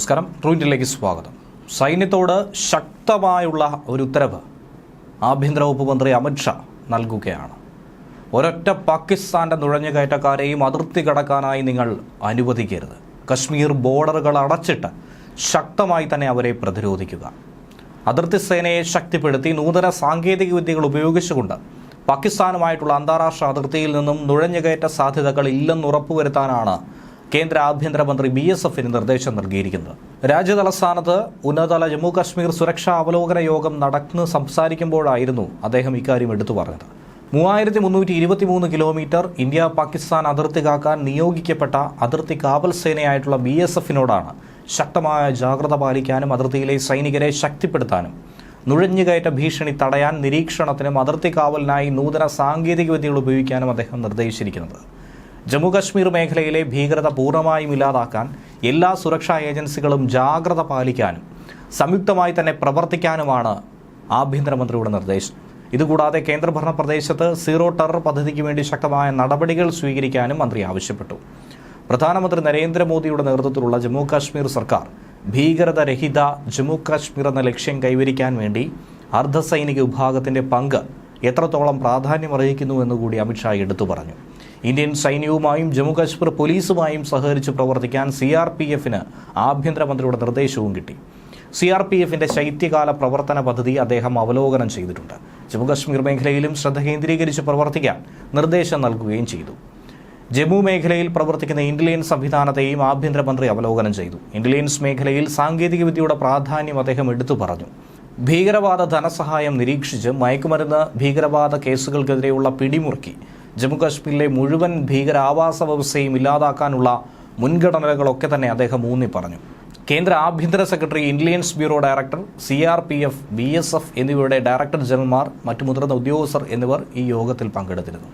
നമസ്കാരം. ട്രൂറ്റിലേക്ക് സ്വാഗതം. സൈന്യത്തോട് ശക്തമായുള്ള ഒരു ഉത്തരവ് ആഭ്യന്തര വകുപ്പ് മന്ത്രി അമിത്ഷാ നൽകുകയാണ്. ഒരൊറ്റ പാകിസ്ഥാന്റെ നുഴഞ്ഞുകയറ്റക്കാരെയും അതിർത്തി കടക്കാനായി നിങ്ങൾ അനുവദിക്കരുത്. കശ്മീർ ബോർഡറുകൾ അടച്ചിട്ട് ശക്തമായി തന്നെ അവരെ പ്രതിരോധിക്കുക. അതിർത്തി സേനയെ ശക്തിപ്പെടുത്തി നൂതന സാങ്കേതിക വിദ്യകൾ ഉപയോഗിച്ചുകൊണ്ട് പാകിസ്ഥാനുമായിട്ടുള്ള അന്താരാഷ്ട്ര അതിർത്തിയിൽ നിന്നും നുഴഞ്ഞുകയറ്റ സാധ്യതകൾ ഇല്ലെന്ന് ഉറപ്പുവരുത്താനാണ് കേന്ദ്ര ആഭ്യന്തരമന്ത്രി ബി എസ് എഫിന് നിർദ്ദേശം നൽകിയിരിക്കുന്നത് രാജ്യതലസ്ഥാനത്ത് ഉന്നതതല ജമ്മു കാശ്മീർ സുരക്ഷാ അവലോകന യോഗം നടന്ന് സംസാരിക്കുമ്പോഴായിരുന്നു അദ്ദേഹം ഇക്കാര്യം എടുത്തു പറഞ്ഞത്. മൂവായിരത്തി മുന്നൂറ്റി ഇരുപത്തി മൂന്ന് കിലോമീറ്റർ ഇന്ത്യ പാകിസ്ഥാൻ അതിർത്തി കാക്കാൻ നിയോഗിക്കപ്പെട്ട അതിർത്തി കാവൽ സേനയായിട്ടുള്ള ബി എസ് എഫിനോടാണ് ശക്തമായ ജാഗ്രത പാലിക്കാനും അതിർത്തിയിലെ സൈനികരെ ശക്തിപ്പെടുത്താനും. നുഴഞ്ഞുകയറ്റ ഭീഷണി തടയാൻ നിരീക്ഷണത്തിനും അതിർത്തി കാവലിനായി നൂതന സാങ്കേതിക വിദ്യകൾ ഉപയോഗിക്കാനും അദ്ദേഹം നിർദ്ദേശിച്ചിരിക്കുന്നത്. ജമ്മു കശ്മീർ മേഖലയിലെ ഭീകരത പൂർണമായും ഇല്ലാതാക്കാൻ എല്ലാ സുരക്ഷാ ഏജൻസികളും ജാഗ്രത പാലിക്കാനും സംയുക്തമായി തന്നെ പ്രവർത്തിക്കാനുമാണ് ആഭ്യന്തരമന്ത്രിയുടെ നിർദ്ദേശം. ഇതുകൂടാതെ കേന്ദ്രഭരണ പ്രദേശത്ത് സീറോ ടെറർ പദ്ധതിക്ക് വേണ്ടി ശക്തമായ നടപടികൾ സ്വീകരിക്കാനും മന്ത്രി ആവശ്യപ്പെട്ടു. പ്രധാനമന്ത്രി നരേന്ദ്രമോദിയുടെ നേതൃത്വത്തിലുള്ള ജമ്മു കാശ്മീർ സർക്കാർ ഭീകരത രഹിത ജമ്മു കാശ്മീർ എന്ന ലക്ഷ്യം കൈവരിക്കാൻ വേണ്ടി അർദ്ധസൈനിക വിഭാഗത്തിന്റെ പങ്ക് എത്രത്തോളം പ്രാധാന്യമർഹിക്കുന്നു എന്നുകൂടി അമിത്ഷാ എടുത്തു പറഞ്ഞു. ഇന്ത്യൻ സൈന്യവുമായും ജമ്മു കാശ്മീർ പോലീസുമായും സഹകരിച്ച് പ്രവർത്തിക്കാൻ സി ആർ പി എഫിന് ആഭ്യന്തരമന്ത്രിയുടെ നിർദ്ദേശവും കിട്ടി. സി ആർ പി എഫിന്റെ ശൈത്യകാല പ്രവർത്തന പദ്ധതി അദ്ദേഹം അവലോകനം ചെയ്തിട്ടുണ്ട്. ജമ്മു കാശ്മീർ മേഖലയിലും ശ്രദ്ധ കേന്ദ്രീകരിച്ച് പ്രവർത്തിക്കാൻ നിർദ്ദേശം നൽകുകയും ചെയ്തു. ജമ്മു മേഖലയിൽ പ്രവർത്തിക്കുന്ന ഇന്റലിജൻസ് സംവിധാനത്തെയും ആഭ്യന്തരമന്ത്രി അവലോകനം ചെയ്തു. ഇന്റലിജൻസ് മേഖലയിൽ സാങ്കേതികവിദ്യയുടെ പ്രാധാന്യം അദ്ദേഹം എടുത്തു പറഞ്ഞു. ഭീകരവാദ ധനസഹായം നിരീക്ഷിച്ച് മയക്കുമരുന്ന് ഭീകരവാദ കേസുകൾക്കെതിരെയുള്ള പിടിമുറുക്കി. ജമ്മുകാശ്മീരിലെ മുഴുവൻ ഭീകരാവാസ വ്യവസ്ഥയും ഇല്ലാതാക്കാനുള്ള മുൻഗണനകളൊക്കെ തന്നെ അദ്ദേഹം ഊന്നി പറഞ്ഞു. കേന്ദ്ര ആഭ്യന്തര secretary intelligence bureau director C R P F B S F എന്നിവയുടെ ഡയറക്ടർ ജനറൽമാർ മറ്റു മുതിർന്ന ഉദ്യോഗസ്ഥർ എന്നിവർ ഈ യോഗത്തിൽ പങ്കെടുത്തിരുന്നു.